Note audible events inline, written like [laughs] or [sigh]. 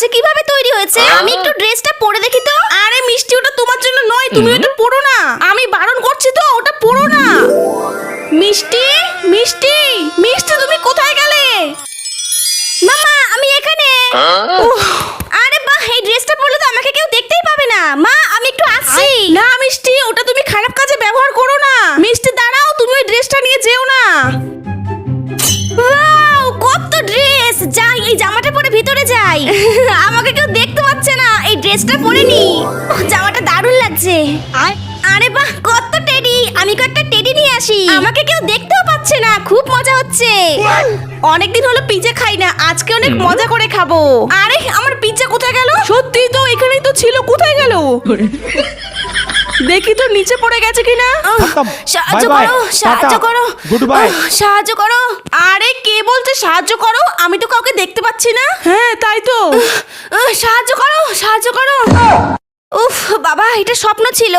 কাঁচে কীভাবে তৈরি হয়েছে? আমি একটু ড্রেসটা পরে দেখি তো। আরে মিষ্টি ওটা তোমার জন্য নয় তুমি ওটা পড়ো না। আমি বারণ করছি তো ওটা পরো না। মিষ্টি মিষ্টি মিষ্টি তুমি কোথায় গেলে? মামা আমি এখানে। আরে বাহ এই ড্রেসটা পরলে তো আমাকে কেউ দেখতেই পাবে না। মা আমি একটু আসছি। না মিষ্টি ওটা তুমি খারাপ কাজে ব্যবহার করো না। মিষ্টি দাঁড়াও তুমি ওই ড্রেসটা নিয়ে যেও না। ওয়াও কত ড্রেস। যাই এই জামাটা পরে ভিতরে যাই। [laughs] আমাকে কেউ দেখতে পাচ্ছে না। এই ড্রেসটা পরে নি। জামাটা দারুণ লাগছে। আরে বাহ কত টেডি আমি কয়েকটা টেডি নিয়ে আসি। আমাকে কেউ দেখতেও পাচ্ছে না। খুব মজা হচ্ছে। অনেকদিন হলো পিজা খাই না। আজকে অনেক মজা করে খাব। আরে আমার পিজা কোথায় গেল? সত্যি তো এখানেই তো ছিল। কোথায় গেল? দেখি তো নিচে পড়ে গেছে কিনা। সাহায্য. করো সাহায্য করো। সাহায্য করো। আরে কে বলছে সাহায্য করো? আমি তো কাউকে দেখতে পাচ্ছি না। হ্যাঁ তাই তো। সাহায্য করো সাহায্য করো। উফ বাবা এটা স্বপ্ন ছিল।